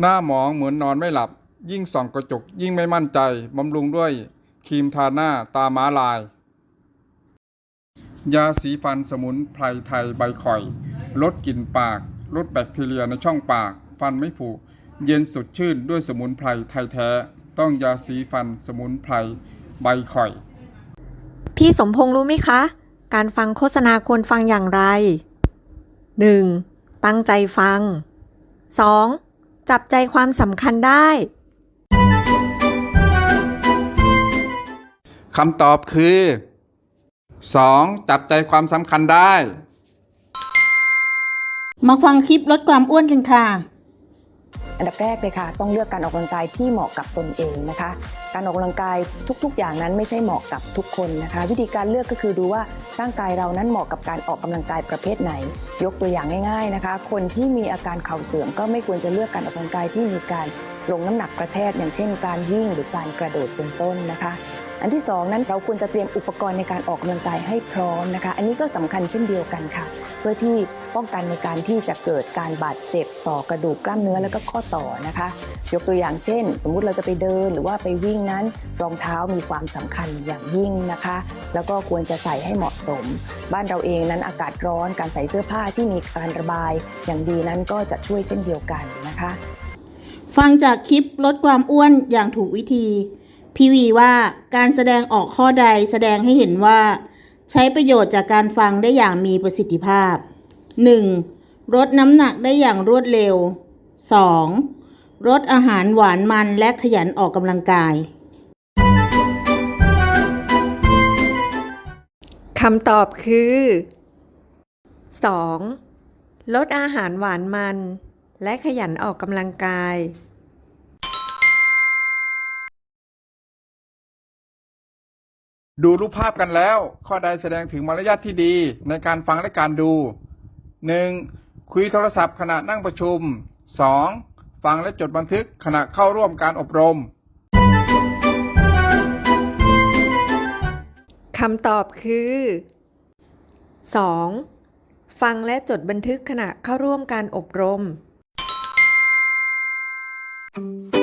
หน้าหมองเหมือนนอนไม่หลับ ยิ่งส่องกระจกยิ่งไม่มั่นใจ บำรุงด้วยครีมทาหน้าตาม้าลาย ยาสีฟันสมุนไพรไทยใบข่อย ลดกลิ่นปาก ลดแบคทีเรียในช่องปาก ฟันไม่ผุ เย็นสดชื่นด้วยสมุนไพรไทยแท้ ต้องยาสีฟันสมุนไพรใบข่อย พี่สมพงษ์รู้ไหมคะ การฟังโฆษณาควรฟังอย่างไร 1. ตั้งใจฟัง 2. จับใจความสำคัญได้คำตอบคือ 2. จับใจความสำคัญได้ มาฟังคลิปลดความอ้วนกันค่ะ อันดับแรกเลยค่ะ ต้องเลือกการออกกำลังกายที่เหมาะกับตนเองนะคะ การออกกำลังกายทุกๆ อย่างนั้นไม่ใช่เหมาะกับทุกคนนะคะ วิธีการเลือกก็คือดูว่าร่างกายเรานั้นเหมาะกับการออกกำลังกายประเภทไหน ยกตัวอย่างง่าย ๆนะคะ คนที่มีอาการเข่าเสื่อมก็ไม่ควรจะเลือกการออกกำลังกายที่มีการ ลงน้ำหนักกระแทกอย่างเช่น การวิ่งหรือการกระโดดเป็นต้นนะคะ อันที่สองนั้นเราควรจะเตรียมอุปกรณ์ในการออกกำลังกายให้พร้อมนะคะ อันนี้ก็สำคัญเช่นเดียวกันค่ะ เพื่อที่ป้องกันในการที่จะเกิดการบาดเจ็บต่อกระดูกกล้ามเนื้อแล้วก็ข้อต่อนะคะ ยกตัวอย่างเช่น สมมุติเราจะไปเดินหรือว่าไปวิ่งนั้น รองเท้ามีความสำคัญอย่างยิ่งนะคะ แล้วก็ควรจะใส่ให้เหมาะสม บ้านเราเองนั้นอากาศร้อนการใส่เสื้อผ้าที่มีการระบาย อย่างดีนั้นก็จะช่วยเช่นเดียวกันนะคะ ฟังจากคลิปลดความอ้วนอย่างถูกวิธี พี่วีว่าการแสดงออกข้อใดแสดงให้เห็นว่า ใช้ประโยชน์จากการฟังได้อย่างมีประสิทธิภาพ 1. ลดน้ำหนักได้อย่างรวดเร็ว 2. ลดอาหารหวานมันและขยันออกกำลังกายคำตอบคือ 2. ลดอาหารหวานมัน และขยันออกกำลังกาย ดูรูปภาพกันแล้ว ข้อใดแสดงถึงมารยาทที่ดีในการฟังและการดู 1. คุยโทรศัพท์ขณะนั่งประชุม 2. ฟังและจดบันทึกขณะเข้าร่วมการอบรมคำตอบคือ 2. ฟังและจดบันทึกขณะเข้าร่วมการอบรม you